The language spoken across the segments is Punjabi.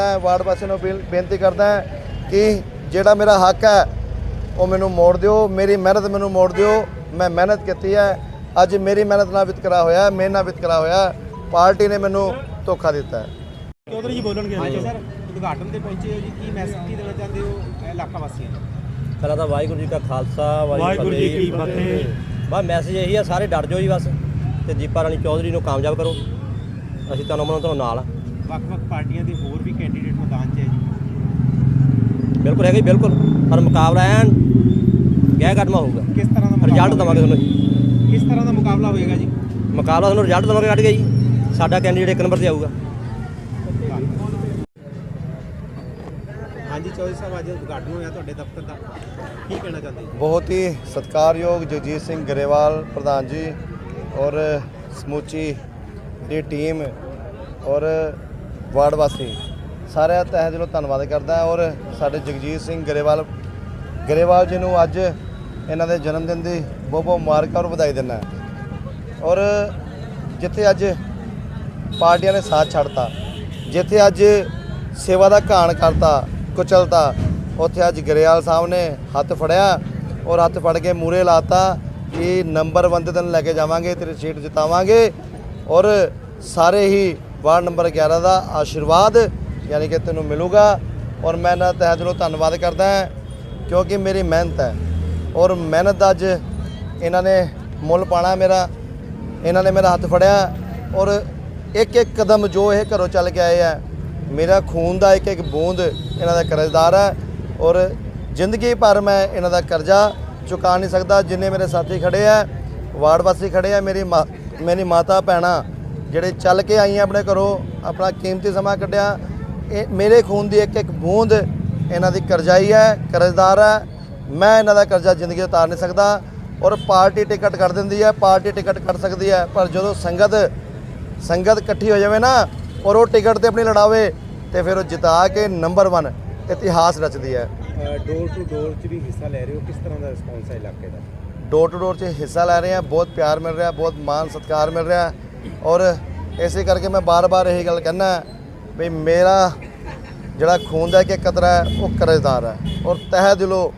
ਮੈਂ ਵਾਰਡ ਵਾਸੀਆਂ ਨੂੰ ਬੇਨਤੀ ਕਰਦਾ ਹਾਂ ਕਿ ਜਿਹੜਾ ਮੇਰਾ ਹੱਕ ਹੈ ਉਹ ਮੈਨੂੰ ਮੋੜ ਦਿਓ ਮੇਰੀ ਮਿਹਨਤ ਮੈਨੂੰ ਮੋੜ ਦਿਓ ਮੈਂ ਮਿਹਨਤ ਕੀਤੀ ਹੈ। ਅੱਜ ਮੇਰੀ ਮਿਹਨਤ ਨਾਲ ਵਿਤਕਰਾ ਹੋਇਆ ਹੈ, ਮੇਰੇ ਨਾਲ ਵਿਤਕਰਾ ਹੋਇਆ ਹੈ। ਪਾਰਟੀ ਨੇ ਮੈਨੂੰ ਧੋਖਾ ਦਿੱਤਾ ਹੈ। ਚੌਧਰੀ ਜੀ ਬੋਲਣਗੇ ਹਾਂਜੀ ਸਰ ਉਦਘਾਟਨ ਤੇ ਪਹੁੰਚੇ ਹੋ ਜੀ ਕੀ ਮੈਸੇਜ ਕੀ ਦੇਣਾ ਚਾਹੁੰਦੇ ਹੋ ਇਹ ਇਲਾਕਾ ਵਾਸੀਆਂ ਨੂੰ? ਪਹਿਲਾਂ ਤਾਂ ਵਾਹਿਗੁਰੂ ਜੀ ਕਾ ਖਾਲਸਾ ਵਾਹਿਗੁਰੂ ਜੀ ਕੀ ਫਤਿਹ। ਬਸ ਮੈਸੇਜ ਇਹੀ ਆ ਸਾਰੇ ਡਰ ਜਾਓ ਜੀ ਬਸ। ਤੇ ਦੀਪਾ ਰਾਣੀ ਚੌਧਰੀ ਨੂੰ ਕਾਮਯਾਬ ਕਰੋ। ਅਸੀਂ ਤੁਹਾਨੂੰ ਮਨੋਂ ਤੁਹਾਨੂੰ ਨਾਲ ਆ। ਵੱਖ-ਵੱਖ ਪਾਰਟੀਆਂ ਦੇ ਹੋਰ ਵੀ ਕੈਂਡੀਡੇਟ ਮੈਦਾਨ 'ਚ ਹੈ ਜੀ। ਬਿਲਕੁਲ ਹੈਗਾ ਜੀ ਬਿਲਕੁਲ। ਪਰ ਮੁਕਾਬਲਾ ਐਨ ਗਹਿ ਘਟਮਾ ਹੋਊਗਾ। ਕਿਸ ਤਰ੍ਹਾਂ ਦਾ ਰਿਜ਼ਲਟ ਦਵਾਂਗੇ ਤੁਹਾਨੂੰ। ਜੀ। ਕਿਸ ਤਰ੍ਹਾਂ ਦਾ ਮੁਕਾਬਲਾ ਹੋਏਗਾ ਜੀ? ਮੁਕਾਬਲਾ ਤੁਹਾਨੂੰ ਰਿਜ਼ਲਟ ਦਵਾਂਗੇ ਕੱਢ ਕੇ ਜੀ। ਸਾਡਾ ਕੈਂਡੀਡੇਟ ਇੱਕ ਨੰਬਰ ਤੇ ਆਊਗਾ। ਹਾਂਜੀ ਚੌਧਰੀ ਸਾਹਿਬ ਅੱਜ ਉਦਘਾਟਨ ਹੋਇਆ ਤੁਹਾਡੇ ਦਫ਼ਤਰ ਦਾ। ਕੀ ਕਹਿਣਾ ਚਾਹੁੰਦੇ ਜੀ ਬਹੁਤ ਹੀ ਸਤਿਕਾਰਯੋਗ ਜਗਜੀਤ ਸਿੰਘ ਗਰੇਵਾਲ ਪ੍ਰਧਾਨ ਜੀ ਔਰ ਸਮੁੱਚੀ ਦੀ ਟੀਮ ਔਰ ਵਾਰਡ ਵਾਸੀ, ਸਾਰਿਆਂ ਦਾ ਤਹਿ ਦਿਲੋਂ ਧੰਨਵਾਦ ਕਰਦਾ ਔਰ ਸਾਡੇ ਜਗਜੀਤ ਸਿੰਘ ਗਰੇਵਾਲ ਗਰੇਵਾਲ ਜੀ ਨੂੰ ਅੱਜ ਇਹਨਾਂ ਦੇ ਜਨਮ ਦਿਨ ਦੀ ਬਹੁਤ ਬਹੁਤ ਮੁਬਾਰਕਾਂ ਔਰ ਵਧਾਈ ਦਿੰਦਾ ਔਰ ਜਿੱਥੇ ਅੱਜ ਪਾਰਟੀਆਂ ਨੇ ਸਾਥ ਛੱਡਤਾ, ਜਿੱਥੇ ਅੱਜ ਸੇਵਾ ਦਾ ਘਾਣ ਕਰਤਾ, ਕੁਚਲਤਾ, ਉੱਥੇ ਅੱਜ ਗਰੇਵਾਲ ਸਾਹਿਬ ਨੇ ਹੱਥ ਫੜਿਆ ਔਰ ਹੱਥ ਫੜ ਕੇ ਮੂਰੇ ਲਾਤਾ ਕਿ ਨੰਬਰ 1 ਦਿਨ ਲੈ ਕੇ ਜਾਵਾਂਗੇ, ਤੇਰੀ ਸੀਟ ਜਿਤਾਵਾਂਗੇ ਔਰ ਸਾਰੇ ਹੀ ਵਾਰਡ ਨੰਬਰ 11 ਦਾ ਆਸ਼ੀਰਵਾਦ ਯਾਨੀ ਕਿ ਤੈਨੂੰ ਮਿਲੂਗਾ ਔਰ ਮੈਂ ਇਹਨਾਂ ਦਾ ਤਹਿ ਦਿਲੋਂ ਧੰਨਵਾਦ ਕਰਦਾ ਹਾਂ ਕਿਉਂਕਿ ਮੇਰੀ ਮਿਹਨਤ ਹੈ ਔਰ ਮਿਹਨਤ ਦਾ ਅੱਜ ਇਹਨਾਂ ਨੇ ਮੁੱਲ ਪਾਣਾ ਮੇਰਾ, ਇਹਨਾਂ ਨੇ ਮੇਰਾ ਹੱਥ ਫੜਿਆ ਔਰ ਇੱਕ ਇੱਕ ਕਦਮ ਜੋ ਇਹ ਘਰੋਂ ਚੱਲ ਕੇ ਆਏ ਆ, ਮੇਰਾ ਖੂਨ ਦਾ ਇੱਕ ਇੱਕ ਬੂੰਦ ਇਹਨਾਂ ਦਾ ਕਰਜ਼ਦਾਰ ਹੈ ਔਰ ਜ਼ਿੰਦਗੀ ਭਰ ਮੈਂ ਇਹਨਾਂ ਦਾ ਕਰਜ਼ਾ ਚੁਕਾ ਨਹੀਂ ਸਕਦਾ ਜਿੰਨੇ ਮੇਰੇ ਸਾਥੀ ਖੜੇ ਆ, ਵਾਰਡ ਵਾਸੀ ਖੜੇ ਆ, ਮੇਰੀ ਮਾਂ, ਮੇਰੀ ਮਾਤਾ ਭੈਣਾਂ ਜਿਹੜੇ ਚੱਲ ਕੇ ਆਈਆਂ ਆਪਣੇ ਘਰੋਂ ਆਪਣਾ ਕੀਮਤੀ ਸਮਾਂ ਕੱਢਿਆ। ਇਹ ਮੇਰੇ ਖੂਨ ਦੀ ਇੱਕ ਇੱਕ ਬੂੰਦ ਇਹਨਾਂ ਦੀ ਕਰਜ਼ਾਈ ਹੈ ਕਰਜ਼ਦਾਰ ਹੈ। ਮੈਂ ਇਹਨਾਂ ਦਾ ਕਰਜ਼ਾ ਜ਼ਿੰਦਗੀ ਉਤਾਰ ਨਹੀਂ ਸਕਦਾ ਔਰ ਪਾਰਟੀ ਟਿਕਟ ਕੱਢ ਦਿੰਦੀ ਹੈ ਪਾਰਟੀ ਟਿਕਟ ਕੱਢ ਸਕਦੀ ਹੈ। ਪਰ ਜਦੋਂ ਸੰਗਤ ਸੰਗਤ ਇਕੱਠੀ ਹੋ ਜਾਵੇ ਨਾ ਔਰ ਉਹ ਟਿਕਟ ਤੇ ਆਪਣੀ ਲੜਾਵੇ ਤੇ ਫਿਰ ਉਹ ਜਿਤਾ ਕੇ ਨੰਬਰ 1 ਇਤਿਹਾਸ ਰਚਦੀ ਹੈ। ਡੋਰ ਟੂ ਡੋਰ 'ਚ ਵੀ ਹਿੱਸਾ ਲੈ ਰਹੇ ਹੋ? ਕਿਸ ਤਰ੍ਹਾਂ ਦਾ ਰਿਸਪੌਂਸ ਹੈ ਇਲਾਕੇ ਦਾ? ਡੋਰ ਟੂ ਡੋਰ 'ਚ ਹਿੱਸਾ ਲੈ ਰਹੇ ਹਾਂ ਬਹੁਤ ਪਿਆਰ ਮਿਲ ਰਿਹਾ ਬਹੁਤ ਮਾਣ ਸਤਿਕਾਰ ਮਿਲ ਰਿਹਾ। ਔਰ ਇਸੇ ਕਰਕੇ ਮੈਂ ਬਾਰ-ਬਾਰ ਇਹ ਗੱਲ ਕਹਿਣਾ ਵੀ ਮੇਰਾ ਜਿਹੜਾ ਖੂਨ ਦਾ ਕਿ ਕਤਰਾ ਹੈ, ਉਹ ਕਰਜ਼ਦਾਰ ਹੈ। ਔਰ ਤਹਿ ਦਿਲੋਂ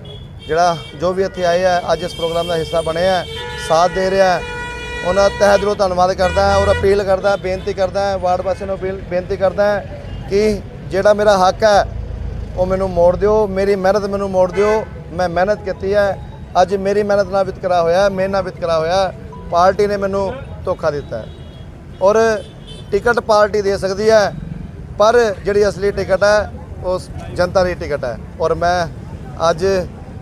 ਜਿਹੜਾ ਜੋ ਵੀ ਇੱਥੇ ਆਏ ਆ, ਅੱਜ ਇਸ ਪ੍ਰੋਗਰਾਮ ਦਾ ਹਿੱਸਾ ਬਣੇ ਆ, ਸਾਥ ਦੇ ਰਿਹਾ ਉਹਨਾਂ ਤਹਿ ਦਿਲੋਂ ਧੰਨਵਾਦ ਕਰਦਾ ਔਰ ਅਪੀਲ ਕਰਦਾ ਬੇਨਤੀ ਕਰਦਾ ਵਾਰਡ ਵਾਸੀਆਂ ਨੂੰ ਅਪੀਲ, ਬੇਨਤੀ ਕਰਦਾ ਕਿ ਜਿਹੜਾ ਮੇਰਾ ਹੱਕ ਹੈ, ਉਹ ਮੈਨੂੰ ਮੋੜ ਦਿਓ, ਮੇਰੀ ਮਿਹਨਤ ਮੈਨੂੰ ਮੋੜ ਦਿਓ। ਮੈਂ ਮਿਹਨਤ ਕੀਤੀ ਹੈ। ਅੱਜ ਮੇਰੀ ਮਿਹਨਤ ਨਾਲ ਵਿਤਕਰਾ ਹੋਇਆ, ਮੇਰੇ ਨਾਲ ਵਿਤਕਰਾ ਹੋਇਆ। ਪਾਰਟੀ ਨੇ ਮੈਨੂੰ ਧੋਖਾ ਦਿੱਤਾ ਹੈ। ਔਰ ਟਿਕਟ ਪਾਰਟੀ ਦੇ ਸਕਦੀ ਹੈ, ਪਰ ਜਿਹੜੀ ਅਸਲੀ ਟਿਕਟ ਹੈ ਉਹ ਜਨਤਾ ਦੀ ਟਿਕਟ ਹੈ। ਔਰ ਮੈਂ ਅੱਜ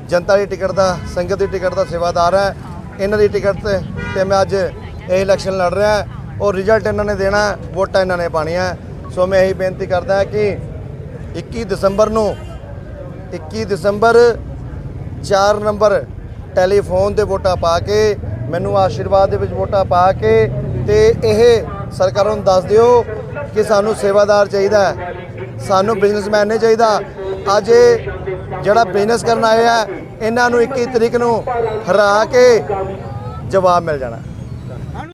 ਜਨਤਾ ਦੀ ਟਿਕਟ ਦਾ, ਸੰਗਤ ਦੀ ਟਿਕਟ ਦਾ ਸੇਵਾਦਾਰ ਹਾਂ। ਇਹਨਾਂ ਦੀ ਟਿਕਟ ਤੇ ਤੇ ਮੈਂ ਅੱਜ ਇਹ ਇਲੈਕਸ਼ਨ ਲੜ ਰਿਹਾ ਔਰ ਰਿਜ਼ਲਟ ਇਹਨਾਂ ਨੇ ਦੇਣਾ, ਵੋਟਾਂ ਇਹਨਾਂ ਨੇ ਪਾਣੀਆਂ ਸੋ ਮੈਂ ਇਹੀ ਬੇਨਤੀ ਕਰਦਾ ਕਿ 21 ਦਸੰਬਰ ਨੂੰ 21 ਦਸੰਬਰ 4 ਨੰਬਰ ਟੈਲੀਫੋਨ ਤੇ ਵੋਟਾਂ ਪਾ ਕੇ, ਮੈਨੂੰ ਆਸ਼ੀਰਵਾਦ ਦੇ ਵਿੱਚ ਵੋਟਾਂ ਪਾ ਕੇ ਤੇ ਇਹ ਸਰਕਾਰਾਂ ਨੂੰ ਦੱਸ ਦਿਓ ਕਿ ਸਾਨੂੰ ਸੇਵਾਦਾਰ ਚਾਹੀਦਾ ਹੈ, ਸਾਨੂੰ ਬਿਜ਼ਨਸਮੈਨ ਨਹੀਂ ਚਾਹੀਦਾ। ਅੱਜ ਇਹ ਜਿਹੜਾ ਬਿਜ਼ਨਸ ਕਰਨ ਆਏ ਆ, ਇਹਨਾਂ ਨੂੰ 21 ਤਰੀਕ ਨੂੰ ਹਰਾ ਕੇ ਜਵਾਬ ਮਿਲ ਜਾਣਾ।